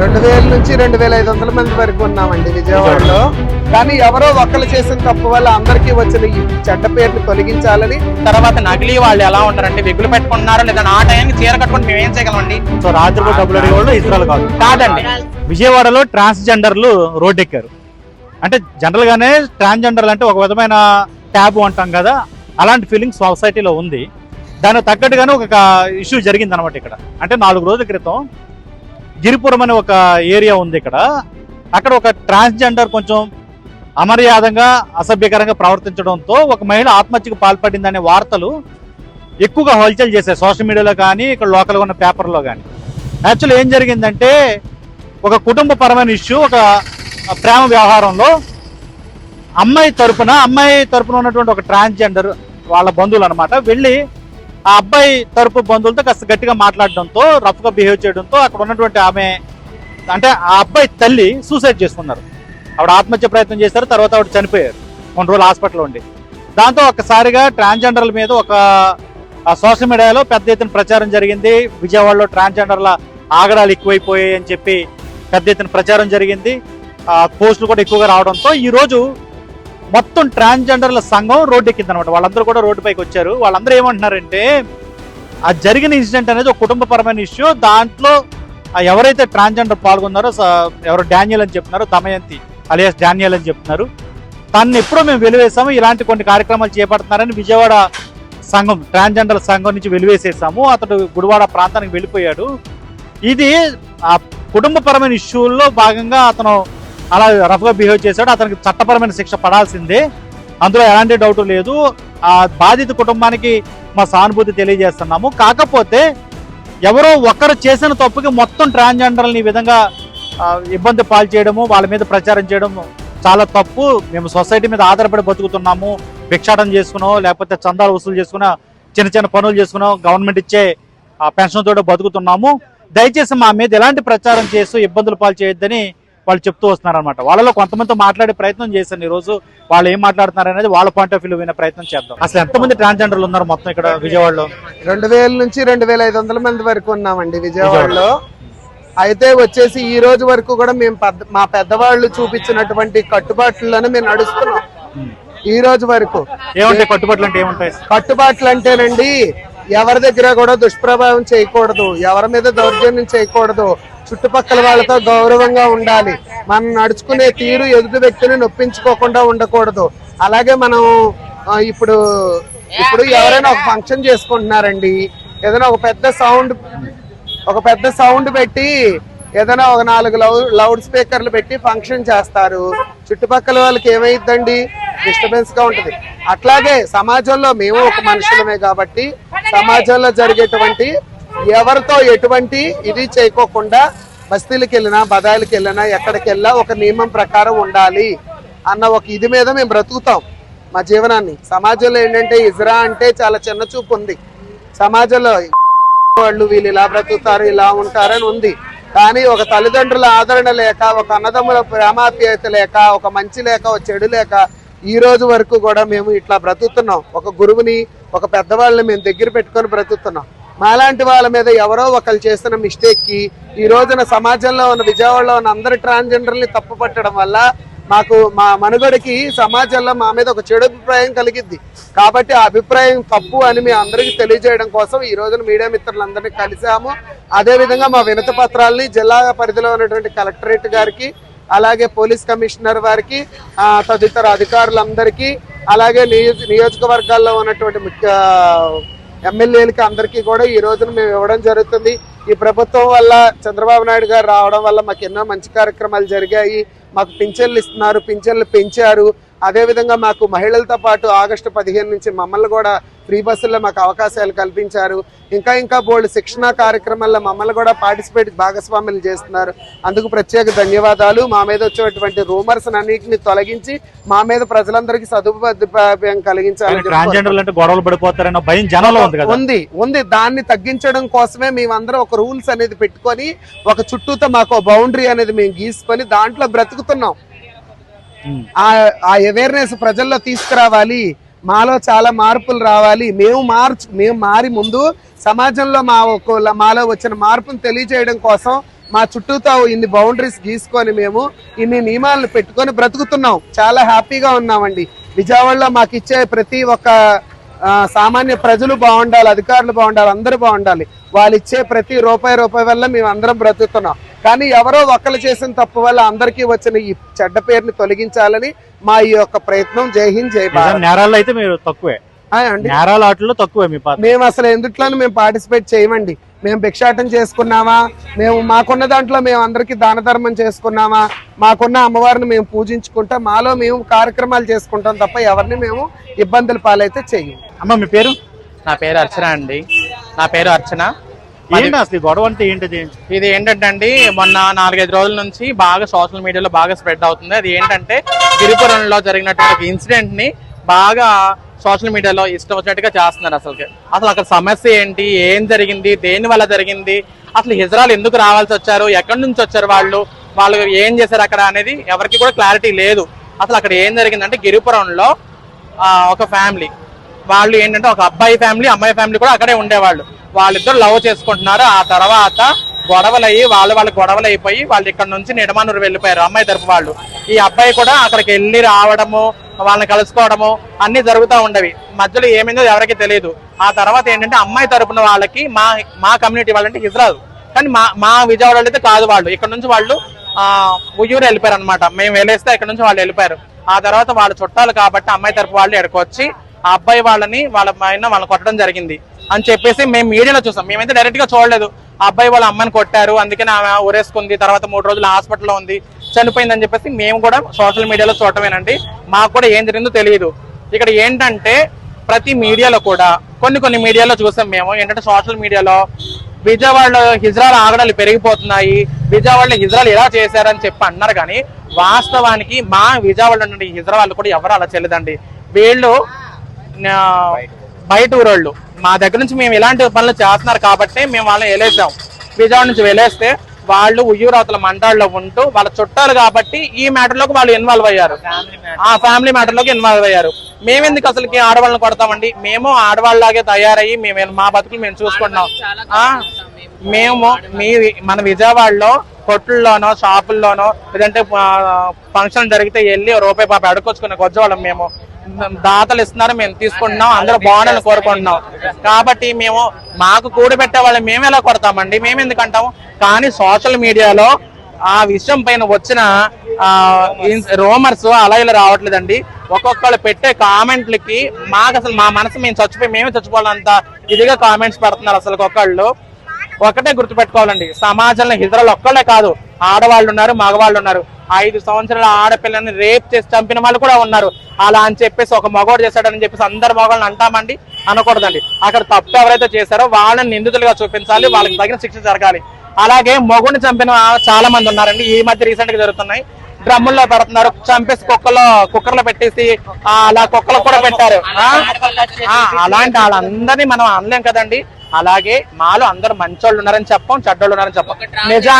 రెండు వేల నుంచి రెండు వేల ఐదు వందల మంది వరకు ఉన్నామండి విజయవాడలో. కానీ ఎవరో ఒక్కరు చేసిన తప్పు వల్ల అందరికీ వచ్చిన ఈ చెడ్డ పేరుని తొలగించాలని తర్వాత నకిలీ వాళ్ళు ఎలా ఉంటారంటే వెగులు పెట్టుకుంటున్నారు లేదా ఆ టైంకి చీర కట్టుకుని మేము ఏం చేయగలమండి? సో రాత్రిపూట డబ్బులు అడిగే వాళ్ళు ఇజ్రాయల్ కాదు. కాదండి. విజయవాడలో ట్రాన్స్జెండర్లు రోడ్డెక్కారు. అంటే జనరల్ గానే ట్రాన్స్జెండర్లు అంటే ఒక విధమైన ట్యాబు అంటాం కదా అలాంటి ఫీలింగ్ సొసైటీలో ఉంది. దానికి తగ్గట్టుగానే ఒక ఇష్యూ జరిగింది అనమాట ఇక్కడ. అంటే నాలుగు రోజుల క్రితం గిరిపురం అనే ఒక ఏరియా ఉంది ఇక్కడ. అక్కడ ఒక ట్రాన్స్జెండర్ కొంచెం అమర్యాదంగా అసభ్యకరంగా ప్రవర్తించడంతో ఒక మహిళ ఆత్మహత్యకు పాల్పడిందనే వార్తలు ఎక్కువగా హల్చల్ చేశాయి. సోషల్ మీడియాలో కానీ ఇక్కడ లోకల్గా ఉన్న పేపర్లో కానీ. యాక్చువల్ ఏం జరిగిందంటే ఒక కుటుంబపరమైన ఇష్యూ ఒక ప్రేమ వ్యవహారంలో అమ్మాయి తరపున అమ్మాయి తరపున ఉన్నటువంటి ఒక ట్రాన్స్జెండర్ వాళ్ళ బంధువులు అనమాట వెళ్ళి ఆ అబ్బాయి తరపు బంధువులతో కాస్త గట్టిగా మాట్లాడడంతో రఫ్గా బిహేవ్ చేయడంతో అక్కడ ఉన్నటువంటి ఆమె అంటే ఆ అబ్బాయి తల్లి సూసైడ్ చేసుకున్నారు. ఆవిడ ఆత్మహత్య ప్రయత్నం చేశారు తర్వాత ఆవిడ చనిపోయారు. కొన్ని రోజులు హాస్పిటల్లో ఉండి. దాంతో ఒక్కసారిగా ట్రాన్స్జెండర్ల మీద ఒక సోషల్ మీడియాలో పెద్ద ఎత్తున ప్రచారం జరిగింది. విజయవాడలో ట్రాన్స్జెండర్ల ఆగడాలు ఎక్కువైపోయాయి అని చెప్పి పెద్ద ఎత్తున ప్రచారం జరిగింది. పోస్టులు కూడా ఎక్కువగా రావడంతో ఈరోజు మొత్తం ట్రాన్స్జెండర్ల సంఘం రోడ్డు ఎక్కింది అనమాట వాళ్ళందరూ కూడా రోడ్డు పైకి వచ్చారు. వాళ్ళందరూ ఏమంటున్నారంటే ఆ జరిగిన ఇన్సిడెంట్ అనేది ఒక కుటుంబపరమైన ఇష్యూ దాంట్లో ఎవరైతే ట్రాన్స్జెండర్ పాల్గొన్నారో ఎవరు డానియల్ అని చెప్తున్నారో దమయంతి అలియాస్ డానియల్ అని చెప్తున్నారు. తను ఎప్పుడో మేము వెలివేసాము ఇలాంటి కొన్ని కార్యక్రమాలు చేపడుతున్నారని విజయవాడ సంఘం ట్రాన్స్జెండర్ సంఘం నుంచి వెలివేసేసాము. అతడు గుడివాడ ప్రాంతానికి వెళ్ళిపోయాడు. ఇది ఆ కుటుంబపరమైన ఇష్యూల్లో భాగంగా అతను అలా రఫ్గా బిహేవ్ చేశాడు. అతనికి చట్టపరమైన శిక్ష పడాల్సిందే. అందులో ఎలాంటి డౌట్ లేదు. ఆ బాధిత కుటుంబానికి మా సానుభూతి తెలియజేస్తున్నాము. కాకపోతే ఎవరో ఒకరు చేసిన తప్పుకి మొత్తం ట్రాన్స్జెండర్ని ఈ విధంగా ఇబ్బంది పాలు చేయడము వాళ్ళ మీద ప్రచారం చేయడం చాలా తప్పు. మేము సొసైటీ మీద ఆధారపడి బతుకుతున్నాము. భిక్షాటం చేసుకునో లేకపోతే చందాలు వసూలు చేసుకున్న చిన్న చిన్న పనులు చేసుకున్నాం గవర్నమెంట్ ఇచ్చే ఆ పెన్షన్ తోటి బతుకుతున్నాము. దయచేసి మా మీద ఎలాంటి ప్రచారం చేస్తూ ఇబ్బందులు పాలు చేయొద్దని వాళ్ళు చెప్తూ వస్తున్నారు అనమాట వాళ్ళలో కొంతమందితో మాట్లాడే ప్రయత్నం చేశాను ఈ రోజు. వాళ్ళు ఏం మాట్లాడుతున్నారు అనేది వాళ్ళ పాయింట్ ఆఫ్ వ్యూ వినే ప్రయత్నం చేద్దాం. అసలు ఎంతమంది ట్రాన్స్జెండర్లు ఉన్నారు మొత్తం ఇక్కడ విజయవాడలో? రెండు వేల నుంచి రెండు వేల ఐదు వందల మంది వరకు ఉన్నామండి విజయవాడలో. అయితే వచ్చేసి ఈ రోజు వరకు కూడా మేము మా పెద్దవాళ్ళు చూపించినటువంటి కట్టుబాట్లలోనే మేము నడుస్తున్నాం. ఈ రోజు వరకు. ఏముంటాయి కట్టుబాట్లు అంటే ఏముంటాయి? కట్టుబాట్లు అంటేనండి ఎవరి దగ్గర కూడా దుష్ప్రభావం చేయకూడదు. ఎవరి మీద దౌర్జన్యం చేయకూడదు. చుట్టుపక్కల వాళ్ళతో గౌరవంగా ఉండాలి. మనం నడుచుకునే తీరు ఎదుటి వ్యక్తిని నొప్పించుకోకుండా ఉండకూడదు. అలాగే మనం ఇప్పుడు ఇప్పుడు ఎవరైనా ఒక ఫంక్షన్ చేసుకుంటున్నారండి. ఏదైనా ఒక పెద్ద సౌండ్ ఒక పెద్ద సౌండ్ పెట్టి ఏదైనా ఒక నాలుగు లౌడ్ లౌడ్ స్పీకర్లు పెట్టి ఫంక్షన్ చేస్తారు. చుట్టుపక్కల వాళ్ళకి ఏమైందండి డిస్టర్బెన్స్గా ఉంటుంది. అట్లాగే సమాజంలో మేము ఒక మనుషులమే కాబట్టి సమాజంలో జరిగేటువంటి ఎవరితో ఎటువంటి ఇది చేయకోకుండా బస్తీలకు వెళ్ళినా బదాయిలకు వెళ్ళినా ఎక్కడికి వెళ్ళినా ఒక నియమం ప్రకారం ఉండాలి అన్న ఒక ఇది మీద మేము బ్రతుకుతాం మా జీవనాన్ని. సమాజంలో ఏంటంటే ఇజ్రా అంటే చాలా చిన్న చూపు ఉంది. సమాజంలో వాళ్ళు వీళ్ళు ఇలా బ్రతుకుతారు ఇలా ఉంటారని ఉంది. కానీ ఒక తల్లిదండ్రుల ఆదరణ లేక ఒక అన్నదమ్ముల ప్రేమాప్యాయత లేక ఒక మంచి లేక ఒక చెడు లేక ఈ రోజు వరకు కూడా మేము ఇట్లా బ్రతుకుతున్నాం. ఒక గురువుని ఒక పెద్దవాళ్ళని మేము దగ్గర పెట్టుకొని బ్రతుకుతున్నాం. మాలాంటి వాళ్ళ మీద ఎవరో ఒకరు చేసిన మిస్టేక్కి ఈ రోజున సమాజంలో ఉన్న విజయవాడలో ఉన్న అందరి ట్రాన్స్జెండర్ని తప్పు పట్టడం వల్ల మాకు మా మనుగడకి సమాజంలో మా మీద ఒక చెడు అభిప్రాయం కలిగిద్ది. కాబట్టి ఆ అభిప్రాయం తప్పు అని మీ అందరికీ తెలియజేయడం కోసం ఈ రోజున మీడియా మిత్రులందరినీ కలిసాము అదేవిధంగా మా వినతి పత్రాలని జిల్లా పరిధిలో ఉన్నటువంటి కలెక్టరేట్ గారికి అలాగే పోలీస్ కమిషనర్ వారికి తదితర అధికారులందరికీ అలాగే నియోజ నియోజకవర్గాల్లో ఉన్నటువంటి ముఖ్య ఎమ్మెల్యేలకి అందరికీ కూడా ఈ రోజున మేము ఇవ్వడం జరుగుతుంది. ఈ ప్రభుత్వం వల్ల చంద్రబాబు నాయుడు గారు రావడం వల్ల మాకు ఎన్నో మంచి కార్యక్రమాలు జరిగాయి. మాకు పింఛన్లు ఇస్తున్నారు పింఛన్లు పెంచారు. అదేవిధంగా మాకు మహిళలతో పాటు ఆగస్టు పదిహేను నుంచి మమ్మల్ని కూడా ఫ్రీ బస్సుల్లో మాకు అవకాశాలు కల్పించారు. ఇంకా ఇంకా బోల్డ్ శిక్షణ కార్యక్రమాల్లో మమ్మల్ని కూడా పార్టిసిపేట్ భాగస్వాములు చేస్తున్నారు. అందుకు ప్రత్యేక ధన్యవాదాలు. మా మీద వచ్చేటువంటి రూమర్స్ అన్నింటిని తొలగించి మా మీద ప్రజలందరికీ సదుపాయం జనంలో ఉంది ఉంది దాన్ని తగ్గించడం కోసమే మేమందరం ఒక రూల్స్ అనేది పెట్టుకొని ఒక చుట్టూతో మాకు బౌండరీ అనేది మేము గీసుకొని దాంట్లో బ్రతుకుతున్నాం. Hmm. ఆ ఆ అవేర్నెస్ ప్రజల్లో తీసుకురావాలి. మాలో చాలా మార్పులు రావాలి. మేము మార్చు మేము మారి ముందు సమాజంలో మా మాలో వచ్చిన మార్పును తెలియజేయడం కోసం మా చుట్టూతో ఇన్ని బౌండరీస్ గీసుకొని మేము ఇన్ని నియమాలను పెట్టుకొని బ్రతుకుతున్నాం. చాలా హ్యాపీగా ఉన్నామండి. విజయవాడలో మాకు ఇచ్చే ప్రతి ఒక్క సామాన్య ప్రజలు బాగుండాలి అధికారులు బాగుండాలి అందరూ బాగుండాలి. వాళ్ళు ఇచ్చే ప్రతి రూపాయి రూపాయి వల్ల మేము అందరం బ్రతుకుతున్నాం. కానీ ఎవరో ఒకరు చేసిన తప్పు వల్ల అందరికీ వచ్చిన ఈ చెడ్డ పేరుని తొలగించాలని మా ఈ యొక్క ప్రయత్నం. జై హింద్ జై భారత్. నేరాల్లో అయితే మీరు తక్కువే. అండి. నేరాల ఆటల్లో తక్కువే మీ పాత్ర. మేము అసలు ఎందుట్లోనూ మేము పార్టిసిపేట్ చేయమండి? మేము భిక్షాటం చేసుకున్నామా? మేము మాకున్న దాంట్లో మేము అందరికీ దాన ధర్మం చేసుకున్నామా? మాకున్న అమ్మవారిని మేము పూజించుకుంటా. మాలో మేము కార్యక్రమాలు చేసుకుంటాం తప్ప ఎవరిని మేము ఇబ్బందుల పాలైతే చెయ్యం. అమ్మ మీ పేరు? నా పేరు అర్చన అండి. నా పేరు అర్చన. ఏంటి అసలు గొడవ అంటే ఏంటిది? ఇది ఏంటంటే అండి మొన్న నాలుగైదు రోజుల నుంచి బాగా సోషల్ మీడియాలో బాగా స్ప్రెడ్ అవుతుంది. అది ఏంటంటే గిరిపురంలో జరిగినటువంటి ఇన్సిడెంట్ని బాగా సోషల్ మీడియాలో ఇష్టం వచ్చినట్టుగా చేస్తున్నారు అసలు అసలు అక్కడ సమస్య ఏంటి? ఏం జరిగింది? దేని వల్ల జరిగింది? అసలు హిజరాలు ఎందుకు రావాల్సి వచ్చారు? ఎక్కడి నుంచి వచ్చారు వాళ్ళు? వాళ్ళు ఏం చేశారు అక్కడ అనేది ఎవరికి కూడా క్లారిటీ లేదు. అసలు అక్కడ ఏం జరిగిందంటే గిరిపురంలో ఒక ఫ్యామిలీ వాళ్ళు ఏంటంటే ఒక అబ్బాయి ఫ్యామిలీ అమ్మాయి ఫ్యామిలీ కూడా అక్కడే ఉండేవాళ్ళు. వాళ్ళిద్దరు లవ్ చేసుకుంటున్నారు. ఆ తర్వాత గొడవలు అయ్యి వాళ్ళు వాళ్ళ గొడవలు అయిపోయి వాళ్ళు ఇక్కడ నుంచి నిడమానూరు వెళ్ళిపోయారు అమ్మాయి తరపు వాళ్ళు. ఈ అబ్బాయి కూడా అక్కడికి వెళ్ళి రావడము వాళ్ళని కలుసుకోవడము అన్ని జరుగుతూ ఉండవి. మధ్యలో ఏమైందో ఎవరికి తెలియదు ఆ తర్వాత ఏంటంటే అమ్మాయి తరపున వాళ్ళకి మా మా కమ్యూనిటీ వాళ్ళంటే ఇజ్రాయల్ కానీ మా మా విజయవాడ అయితే కాదు వాళ్ళు. ఇక్కడ నుంచి వాళ్ళు ఉయ్యూరు వెళ్ళిపోయారు అనమాట మేము వెళ్ళేస్తే ఇక్కడ నుంచి వాళ్ళు వెళ్ళిపోయారు. ఆ తర్వాత వాళ్ళ చుట్టాలు కాబట్టి అమ్మాయి తరపు వాళ్ళు ఇక్కడికి వచ్చి ఆ అబ్బాయి వాళ్ళని వాళ్ళ పైన వాళ్ళని కొట్టడం జరిగింది. అని చెప్పేసి మేము మీడియాలో చూసాం. మేమైతే డైరెక్ట్గా చూడలేదు. ఆ అబ్బాయి వాళ్ళ అమ్మని కొట్టారు. అందుకని ఆమె ఊరేసుకుంది. తర్వాత మూడు రోజులు హాస్పిటల్లో ఉంది. చనిపోయిందని చెప్పేసి మేము కూడా సోషల్ మీడియాలో చూడటమేనండి. మాకు కూడా ఏం జరిగిందో తెలియదు. ఇక్కడ ఏంటంటే ప్రతి మీడియాలో కూడా కొన్ని కొన్ని మీడియాలో చూసాం మేము. ఏంటంటే సోషల్ మీడియాలో విజయవాడలో హిజ్రాల ఆగడాలు పెరిగిపోతున్నాయి. విజయవాడలో హిజ్రాలు ఎలా చేశారని చెప్పి అన్నారు కానీ వాస్తవానికి మా విజయవాడలో నుండి హిజ్రా వాళ్ళు కూడా ఎవరు అలా చెల్లదండి వీళ్ళు బయట ఊరోళ్ళు. మా దగ్గర నుంచి మేము ఇలాంటి పనులు చేస్తున్నారు కాబట్టి మేము వాళ్ళని వెళ్ళేసాం విజయవాడ నుంచి వెళ్ళేస్తే వాళ్ళు ఉయ్యూరాతుల మంటాడులో ఉంటూ వాళ్ళ చుట్టాలు కాబట్టి ఈ మ్యాటర్లోకి వాళ్ళు ఇన్వాల్వ్ అయ్యారు. ఆ ఫ్యామిలీ మ్యాటర్లోకి ఇన్వాల్వ్ అయ్యారు. మేమెందుకు అసలుకి ఆడవాళ్ళని కొడతామండి? మేము ఆడవాళ్ళలాగే తయారయ్యి మేము మా బతుకులు మేము చూసుకుంటున్నాం. ఆ, మేము మీ మన విజయవాడలో కొట్లలోనో షాపుల్లోనో లేదంటే ఫంక్షన్ జరిగితే వెళ్ళి రూపాయి పాప అడుకొచ్చుకునే కొజ్జవాళ్ళం మేము. దాతలు ఇస్తున్నారు మేము తీసుకుంటున్నాం అందరూ బాగుండాలని కోరుకుంటున్నాం. కాబట్టి మేము మాకు కూడబెట్టే వాళ్ళు మేము ఎలా కొడతామండి? మేము ఎందుకు అంటాము? కానీ సోషల్ మీడియాలో ఆ విషయం పైన వచ్చిన రోమర్స్ అలా ఇలా రావట్లేదండి. ఒక్కొక్కళ్ళు పెట్టే కామెంట్లకి మాకు అసలు మా మనసు మేము చచ్చిపోయి మేమే చచ్చిపోవాలంత ఇదిగా కామెంట్స్ పెడుతున్నారు అసలు ఒక్కళ్ళు ఒకటే గుర్తుపెట్టుకోవాలండి సమాజంలో ఇతరులు ఒక్కళ్ళే కాదు ఆడవాళ్ళు ఉన్నారు మగవాళ్ళు ఉన్నారు. ఐదు సంవత్సరాల ఆడపిల్లని రేప్ చేసి చంపిన వాళ్ళు కూడా ఉన్నారు. అలా అని చెప్పేసి ఒక మగవాడు చేశాడని చెప్పేసి అందరు మగవాళ్ళని అంటామండి అనకూడదండి. అక్కడ తప్పు ఎవరైతే చేశారో వాళ్ళని నిందితులుగా చూపించాలి వాళ్ళకి తగిన శిక్ష జరగాలి. అలాగే మగుడిని చంపిన చాలా మంది ఉన్నారండి ఈ మధ్య రీసెంట్గా జరుగుతున్నాయి. డ్రమ్ముల్లో పెడుతున్నారు చంపేసి కుక్కలో కుక్కర్లో పెట్టేసి అలా కుక్కలు కూడా పెట్టారు. ఆ? అలాంటి వాళ్ళందరినీ మనం అనలేం కదండి. అలాగే మాలో అందరూ మంచోళ్ళు ఉన్నారని చెప్పం చెడ్డోళ్ళు ఉన్నారని చెప్పం. నిజా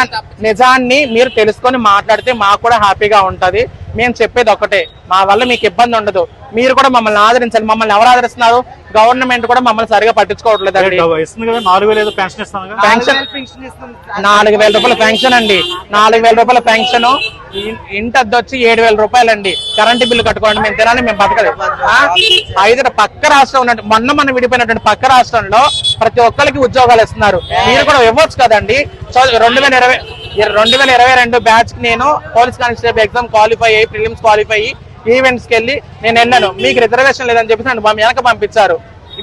నిజాన్ని మీరు తెలుసుకొని మాట్లాడితే మాకు కూడా హ్యాపీగా ఉంటది. మేము చెప్పేది ఒకటే. మా వల్ల మీకు ఇబ్బంది ఉండదు. మీరు కూడా మమ్మల్ని ఆదరించాలి. మమ్మల్ని ఎవరు ఆదరిస్తున్నారు? గవర్నమెంట్ కూడా మమ్మల్ని సరిగా వేలు ఏదో పెన్షన్ నాలుగు వేల రూపాయల పెన్షన్ అండి. నాలుగు వేల రూపాయల పెన్షన్ ఇంటి అద్దె వచ్చి ఏడు వేల రూపాయలు అండి కరెంటు బిల్లు కట్టుకోండి మేము తినాలి మేము బతకలేదు ఆ? ఐదు పక్క రాష్ట్రం ఉన్నట్టు మొన్న మన విడిపోయినటువంటి పక్క రాష్ట్రంలో ప్రతి ఒక్కరికి ఉద్యోగాలు ఇస్తున్నారు. మీరు కూడా ఇవ్వచ్చు కదండి. రెండు వేల ఇరవై రెండు వేల ఇరవై రెండు బ్యాచ్కి నేను పోలీస్ కానిస్టేబుల్ ఎగ్జామ్ క్వాలిఫై అయ్యి ప్రిలిమ్స్ క్వాలిఫై అయ్యి ఈవెంట్స్కి వెళ్ళి నేను వెళ్ళాను మీకు రిజర్వేషన్ లేదని చెప్పేసి నన్ను వెనక పంపించారు.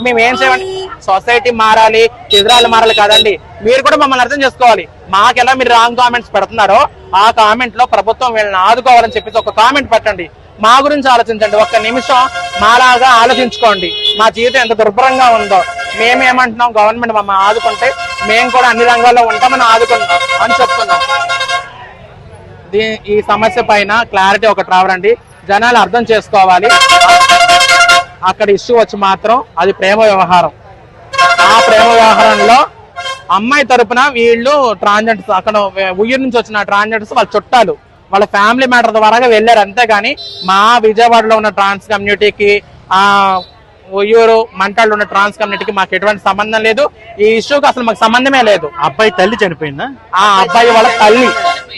మేము ఏం చేయాలి సొసైటీ మారాలి ఇజ్రాయల్ మారాలి కాదండి. మీరు కూడా మమ్మల్ని అర్థం చేసుకోవాలి. మాకెలా మీరు రాంగ్ కామెంట్స్ పెడుతున్నారో ఆ కామెంట్లో ప్రభుత్వం వీళ్ళని ఆదుకోవాలని చెప్పేసి ఒక కామెంట్ పెట్టండి. మా గురించి ఆలోచించండి. ఒక్క నిమిషం మాలాగా ఆలోచించుకోండి. మా జీవితం ఎంత దుర్భరంగా ఉందో. మేమేమంటున్నాం? గవర్నమెంట్ మమ్మల్ని ఆదుకుంటే మేము కూడా అన్ని రంగాల్లో ఉంటామని ఆదుకుంటాం అని చెప్తున్నాం. దీ ఈ సమస్య పైన క్లారిటీ ఒకటి రావడండి జనాలు అర్థం చేసుకోవాలి. అక్కడ ఇష్యూ వచ్చి మాత్రం అది ప్రేమ వ్యవహారం. ఆ ప్రేమ వ్యవహారంలో అమ్మాయి తరపున వీళ్ళు ట్రాన్జెంట్స్ అక్కడ ఉయ్యూరు నుంచి వచ్చిన ట్రాన్జెంట్స్ వాళ్ళ చుట్టాలు. వాళ్ళ ఫ్యామిలీ మ్యాటర్ ద్వారా వెళ్ళారు అంతేగాని మా విజయవాడలో ఉన్న ట్రాన్స్ కమ్యూనిటీకి ఆ ఉయ్యూరు మంటాళ్ళు ఉన్న ట్రాన్స్ కమ్యూనిటీకి మాకు ఎటువంటి సంబంధం లేదు. ఈ ఇష్యూకి అసలు మాకు సంబంధమే లేదు. అబ్బాయి తల్లి చనిపోయిందా? ఆ అబ్బాయి వాళ్ళ తల్లి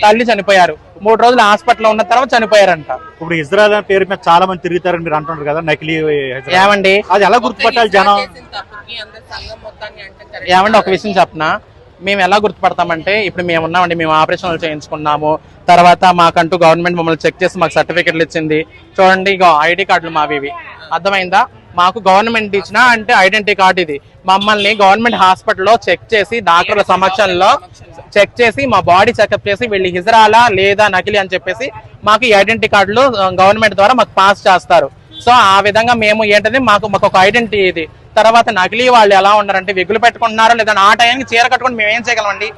తల్లి చనిపోయారు. మూడు రోజులు హాస్పిటల్లో ఉన్న తర్వాత చనిపోయారంట. ఇప్పుడు ఇజ్రాయల్ అనే పేరు మీద చాలా మంది తిరుగుతారని మీరు అంటున్నారు కదా నకిలీ. ఏమండి? అది ఎలా గుర్తుపట్టాలి జనం? ఏమండి ఒక విషయం చెప్పనా? మేము ఎలా గుర్తుపడతామంటే ఇప్పుడు మేము ఉన్నామండి మేము ఆపరేషన్లు చేయించుకున్నాము. తర్వాత మాకంటూ గవర్నమెంట్ మమ్మల్ని చెక్ చేసి మాకు సర్టిఫికెట్లు ఇచ్చింది. చూడండి ఐడి కార్డులు మావి ఇవి. అర్థమైందా? మాకు గవర్నమెంట్ ఇచ్చిన అంటే ఐడెంటిటీ కార్డు ఇది. మమ్మల్ని గవర్నమెంట్ హాస్పిటల్లో చెక్ చేసి డాక్టర్ల సమక్షంలో చెక్ చేసి మా బాడీ చెకప్ చేసి వీళ్ళు హిజరాలా లేదా నకిలీ అని చెప్పేసి మాకు ఈ ఐడెంటిటీ కార్డులు గవర్నమెంట్ ద్వారా మాకు పాస్ చేస్తారు. సో ఆ విధంగా మేము ఏంటది మాకు మాకు ఒక ఐడెంటిటీ ఇది. తర్వాత నకిలీ వాళ్ళు ఎలా ఉన్నారంటే విగులు పెట్టుకుంటున్నారో లేదా ఆ టైంకి చీర కట్టుకుని మేము ఏం చేయగలమండి?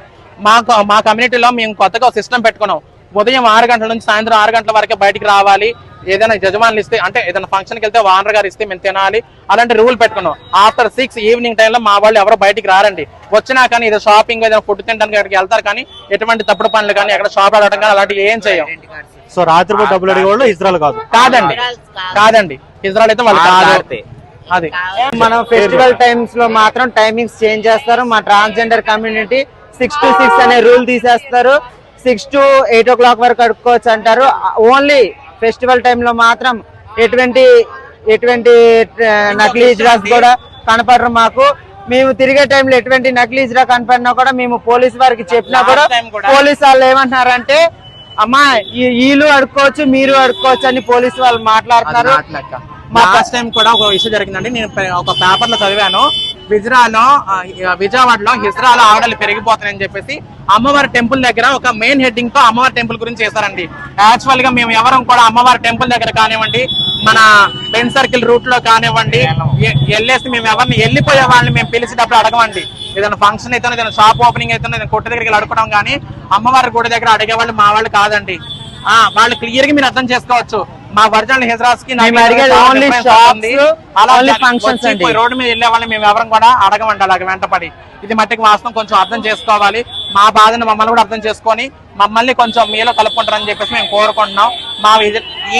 మాకు మా కమ్యూనిటీలో మేము కొత్తగా సిస్టమ్ పెట్టుకున్నాం. ఉదయం ఆరు గంటల నుంచి సాయంత్రం ఆరు గంటల వరకే బయటికి రావాలి. ఏదైనా యజమానులు ఇస్తే అంటే ఏదైనా ఫంక్షన్కి వెళ్తే వానర్ గారు ఇస్తే మేము తినాలి. అలాంటి రూల్ పెట్టుకున్నాం. ఆఫ్టర్ సిక్స్ ఈవినింగ్ టైంలో మా వాళ్ళు ఎవరు బయటికి రారండి. వచ్చినా కానీ ఏదో షాపింగ్ ఏదైనా ఫుడ్ తినడానికి అక్కడికి వెళ్తారు కానీ ఎటువంటి తప్పుడు పనులు కానీ అక్కడ షాప్ ఆడటం కానీ అలాంటివి ఏం చేయం సో రాత్రిపూట డబ్బులు అడిగే వాళ్ళు ఇజ్రాయల్ కాదు. కాదండి. కాదండి. ఇజ్రాయల్ అయితే వాళ్ళు కాదు. అది. మనం ఫెస్టివల్ టైమ్స్లో మాత్రం టైమింగ్స్ చేంజ్ చేస్తారు. మా transgender community six to six అనే రూల్ తీసేస్తారు. Six to eight o'clock వరకు అడుక్కోవచ్చు అంటారు. ఓన్లీ ఫెస్టివల్లో మాత్రం ఎటువంటి ఎటువంటి నకిలీ డ్రగ్స్ కూడా కనపడరు మాకు. మేము తిరిగే టైంలో ఎటువంటి నకిలీ డ్రగ్ కనపడినా కూడా మేము పోలీస్ వారికి చెప్పినా కూడా- పోలీస్ వాళ్ళు ఏమంటున్నారంటే అమ్మా వీళ్ళు అడుక్కోవచ్చు మీరు అడుక్కోవచ్చు అని పోలీస్ వాళ్ళు మాట్లాడుతున్నారు. మా ఫస్ట్ టైం కూడా ఒక విషయం జరిగిందండి. నేను ఒక పేపర్లో చదివాను. విజరాలో విజయవాడలో హిజ్రాలో ఆవిడలు పెరిగిపోతాయని చెప్పేసి అమ్మవారి టెంపుల్ దగ్గర ఒక మెయిన్ హెడ్డింగ్తో అమ్మవారి టెంపుల్ గురించి చేశారండి. యాక్చువల్గా మేము ఎవరం కూడా అమ్మవారి టెంపుల్ దగ్గర కానివ్వండి మన బెన్ సర్కిల్ రూట్లో కానివ్వండి వెళ్ళేసి మేము ఎవరిని వెళ్ళిపోయే వాళ్ళని మేము పిలిచేటప్పుడు అడగమండి. ఏదైనా ఫంక్షన్ అయితే ఏదైనా షాప్ ఓపెనింగ్ అయితే ఏదైనా కొట్టు దగ్గరికి అడుకోవడం కానీ అమ్మవారి గుడి దగ్గర అడిగే వాళ్ళు మా వాళ్ళు కాదండి. ఆ వాళ్ళు క్లియర్గా మీరు అర్థం చేసుకోవచ్చు. మా ఒరిజినల్ హెజరాస్కి రోడ్డు మీద వెళ్ళే వాళ్ళని మేము ఎవరం కూడా అడగమండి అలాగ వెంటపడి. ఇది మట్టికి వాస్తవం కొంచెం అర్థం చేసుకోవాలి. మా బాధను మమ్మల్ని కూడా అర్థం చేసుకొని మమ్మల్ని కొంచెం మీలో కలుపుకుంటారని చెప్పేసి మేము కోరుకుంటున్నాం. మా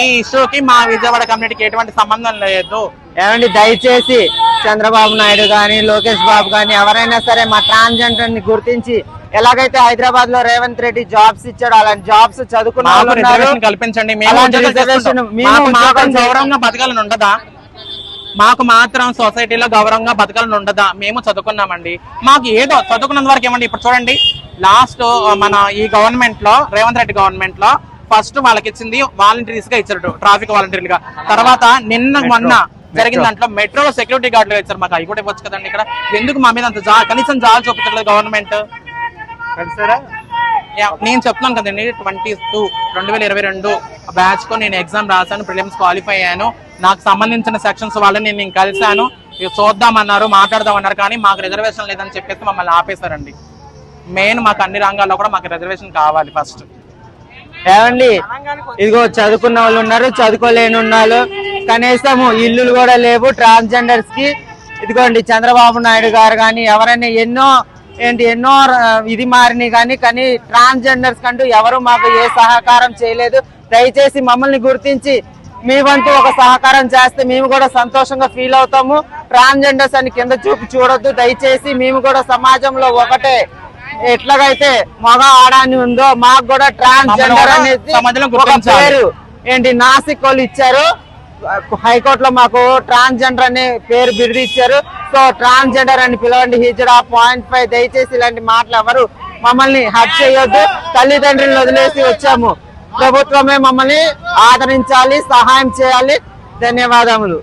ఈ ఇష్యూకి మా విజయవాడ కమ్యూనిటీకి ఎటువంటి సంబంధం లేదు. ఏమండి దయచేసి చంద్రబాబు నాయుడు గాని లోకేష్ బాబు గాని ఎవరైనా సరే మా ట్రాన్స్జెండర్ని గుర్తించి ఎలాగైతే హైదరాబాద్లో రేవంత్ రెడ్డి జాబ్స్ ఇచ్చాడో అలాంటి జాబ్స్ చదువుకున్న వాళ్ళు ఉన్నారు. కల్పించండి. మేము అలాంటి ఉద్యోగాలు రిజర్వేషన్ చేసుకుంటాం. మేము మాకు మాత్రం ఉద్యోగాలు గౌరవంగా బతకాలని ఉండదా? మాకు మాత్రం సొసైటీలో గౌరవంగా బతకాలని ఉండదా? మేము చదువుకున్నామండి. మాకు ఏదో చదువుకున్నంత వరకు ఏమండి? ఇప్పుడు చూడండి లాస్ట్ మన ఈ గవర్నమెంట్లో రేవంత్ రెడ్డి గవర్నమెంట్లో ఫస్ట్ వాళ్ళకి ఇచ్చింది వాలంటీర్స్గా ఇచ్చారు ట్రాఫిక్ వాలంటీర్లుగా. తర్వాత నిన్న మొన్న జరిగిన దాంట్లో మెట్రోలో సెక్యూరిటీ గార్డులు ఇచ్చారు మాకు. అవి కూడా ఇవ్వచ్చు కదండి ఇక్కడ. ఎందుకు మా మీద అంత జా కనీసం జాలు చూపించట్లేదు గవర్నమెంట్? యా, నేను చెప్తున్నాను కదండి ట్వంటీ టూ రెండు వేల ఇరవై రెండు బ్యాచ్కు నేను ఎగ్జామ్ రాశాను ప్రిలిమ్స్ క్వాలిఫై అయ్యాను. నాకు సంబంధించిన సెక్షన్స్ వాళ్ళని నేను కలిశాను. చూద్దామన్నారు మాట్లాడదామన్నారు కానీ మాకు రిజర్వేషన్ లేదని చెప్పేసి మమ్మల్ని ఆపేశారండి. మెయిన్ మాకు అన్ని రంగాల్లో కూడా మాకు రిజర్వేషన్ కావాలి ఫస్ట్. ఏమండి? ఇదిగో చదువుకున్న వాళ్ళు ఉన్నారు చదువుకోలేని ఉన్నారు. కనీసం ఇల్లులు కూడా లేవు ట్రాన్స్జెండర్స్కి ఇదిగోండి చంద్రబాబు నాయుడు గారు కానీ ఎవరైనా ఎన్నో ఏంటి ఎన్నో ఇది మారినాయి కానీ కానీ ట్రాన్స్జెండర్స్ కంటూ ఎవరు మాకు ఏ సహకారం చేయలేదు. దయచేసి మమ్మల్ని గుర్తించి మీ వంతు ఒక సహకారం చేస్తే మేము కూడా సంతోషంగా ఫీల్ అవుతాము. ట్రాన్స్జెండర్స్ అని కింద చూపి చూడొద్దు. దయచేసి మేము కూడా సమాజంలో ఒకటే ఎట్లాగైతే మగ ఆడాని ఉందో మాకు కూడా ట్రాన్స్జెండర్ అనేది. పేరు. ఏంటి నాసిక్ వాళ్ళు ఇచ్చారు. హైకోర్టులో మాకు ట్రాన్స్జెండర్ అనే పేరు బిరుదు ఇచ్చారు. సో ట్రాన్స్జెండర్ అని పిలవండి హిజరా పాయింట్ ఫైవ్ దయచేసి ఇలాంటి మాటలు ఎవరు మమ్మల్ని హక్ చేయొద్దు. తల్లిదండ్రులను వదిలేసి వచ్చాము. ప్రభుత్వమే మమ్మల్ని ఆదరించాలి సహాయం చేయాలి. ధన్యవాదములు.